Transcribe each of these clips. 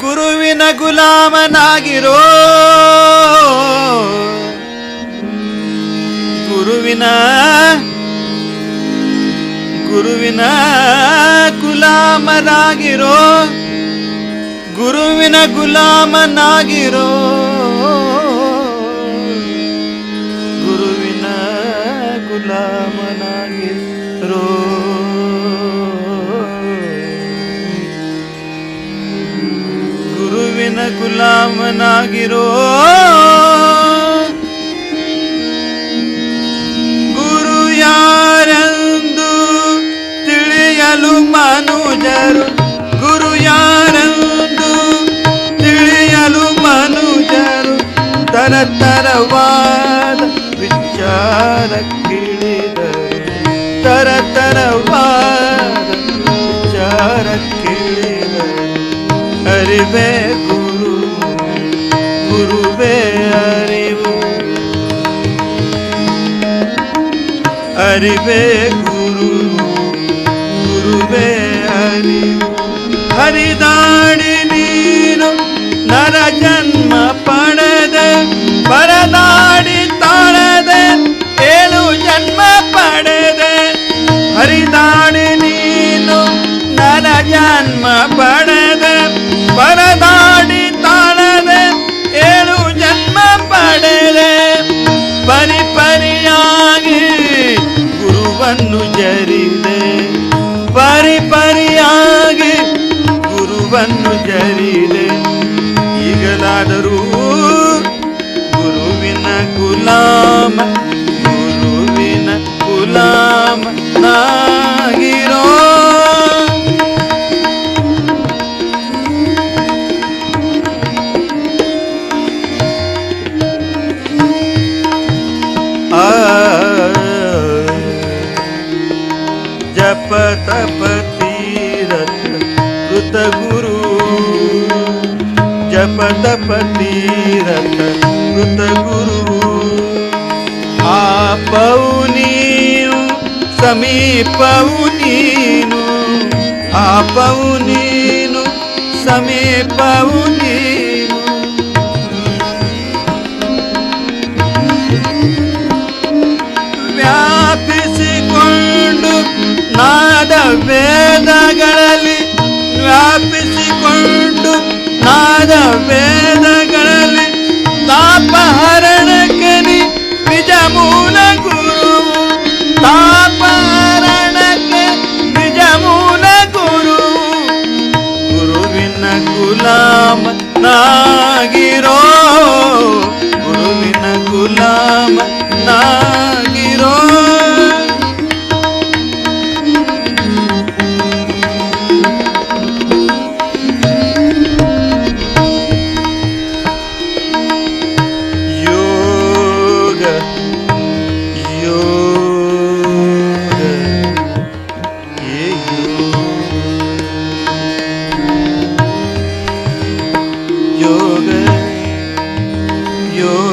ಗುರುವಿನ ಗುಲಾಮನಾಗಿರೋ. ಗುರುವಿನ ಗುರುವಿನ ಗುಲಾಮನಾಗಿರೋ ಗುರುವಿನ ಗುಲಾಮನಾಗಿರೋ. ಗುಲಾಮನಾಗಿರೋ. ಗುರು ಯಾರೆಂದು ತಿಳಿಯಲು ಮನುಜರು. ಗುರು ಯಾರೆಂದು ತಿಳಿಯಲು ಮನುಜರು. ತರತರವಾದ ವಿಚಾರ ಕೇಳಿದರು. ತರತರವಾದ ವಿಚಾರ ಕೇಳಿದರು. ಅರಿವೇ ಗುರುವೇ ಅರಿವು ಅರಿವೆ ಗುರು ಗುರುವೇ ಅರಿವು ಹರಿದಾಡಿ ಈಗಲಾದರೂ ಗುರುವಿನ ಗುಲಾಮ ಗುರುವಿನ ಗುಲಾಮ ನಾಗಿರೋ శపథపతీరత కృత గురువు ఆపవు నీవు సమీపవు నీను ఆపవు నీను సమీపవు నీను ನಾದ ವೇದಗಳಲ್ಲಿ ತಾಪಹರಣಕ್ಕೆ ನೀ ನಿಜ ಮೂಲ ಗುರು. ತಾಪಹರಣಕ್ಕೆ ನಿಜ ಮೂಲ ಗುರು. ಗುರುವಿನ ಗುಲಾಮ ನಾಗಿರೋ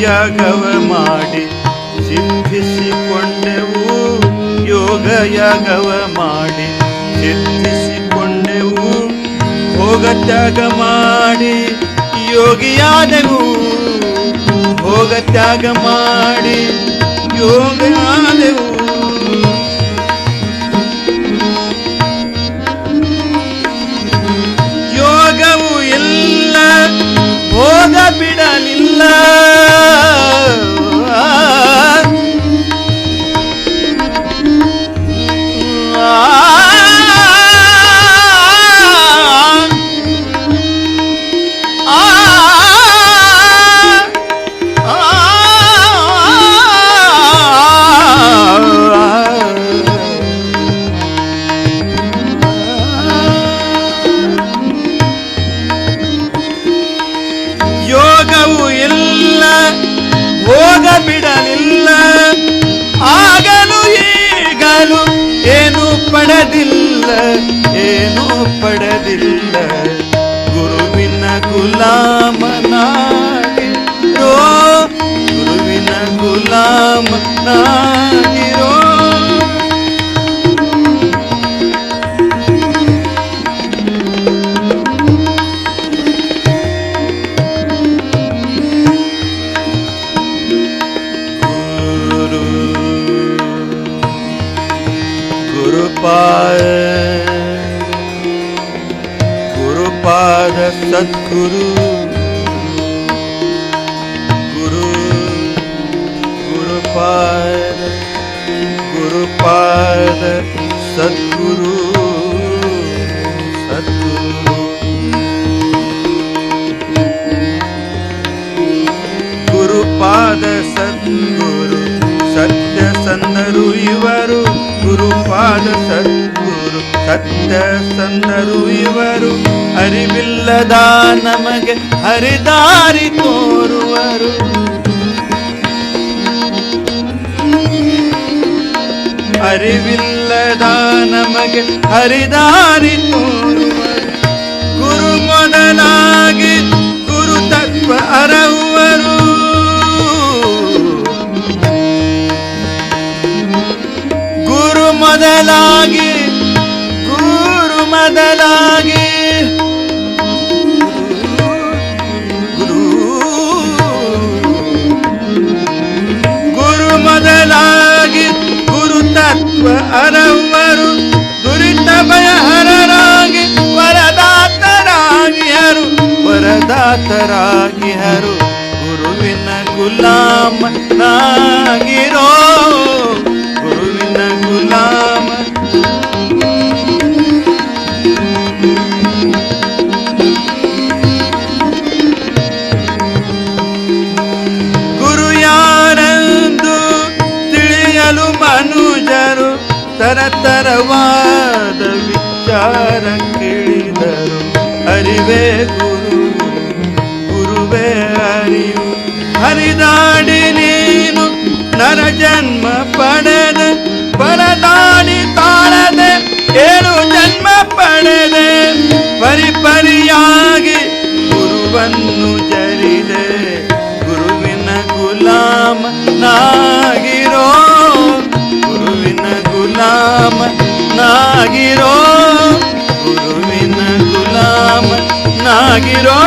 ಯಾಗವ ಮಾಡಿ ಸಿದ್ಧಿಸಿಕೊಂಡೆವು ಯೋಗ ಯಾಗವ ಮಾಡಿ ಸಿದ್ಧಿಸಿಕೊಂಡೆವು ಭೋಗ ತ್ಯಾಗ ಮಾಡಿ ಯೋಗಿಯಾದೆವು ಭೋಗ ತ್ಯಾಗ ಮಾಡಿ ಯೋಗಿಯಾದೆವು. ਮੇਰਾ ਸਤਿਗੁਰੂ। ਗੁਰੂ ਗੁਰੂ ਪਾਦ ਗੁਰੂ ਪਾਦ, ਸਤਿਗੁਰੂ ਸਤਿਗੁਰੂ। ਗੁਰੂ ਪਾਦ ਸਤਿਗੁਰੂ, ਸਤਿ ਸੰਦਰੂ ਇਵਰੂ ਗੁਰੂ ਪਾਦ ਸਤਿ ಸತ್ಯ ಸಂದರು ಇವರು, ಅರಿವಿಲ್ಲದ ನಮಗೆ ಹರಿದಾರಿ ತೋರುವರು. ಅರಿವಿಲ್ಲದ ನಮಗೆ ಹರಿದಾರಿ ತೋರುವರು. ಗುರು ಮೊದಲಾಗಿ ಗುರು ತತ್ವ ಅರಹುವರು. ಗುರು ಮೊದಲಾಗಿ ಅರವರು ದುರಿತ ಭಯಹರರಾಗಿ ವರದಾತರಾಗಿಯರು ವರದಾತರಾಗಿಯರು. ಗುರುವಿನ ಗುಲಾಮ ತರತರವಾದ ವಿಚಾರ ಕೇಳಿದರು ಅರಿವೇ ಗುರು ಗುರುವೇ ಅರಿವು ಹರಿದಾಡಿ ನೀನು ನರ ಜನ್ಮ ಪಡೆದ ಪರದಾಡಿ ತಾಳದೆ ಏಳು ಜನ್ಮ ಪಡೆದೆ ಪರಿಪರಿಯಾಗಿ ಗುರುವನ್ನು ಜರಿದೆ ನಾಗಿರೋ ಗುರುವಿನ ಗುಲಾಮ ನಾಗಿರೋ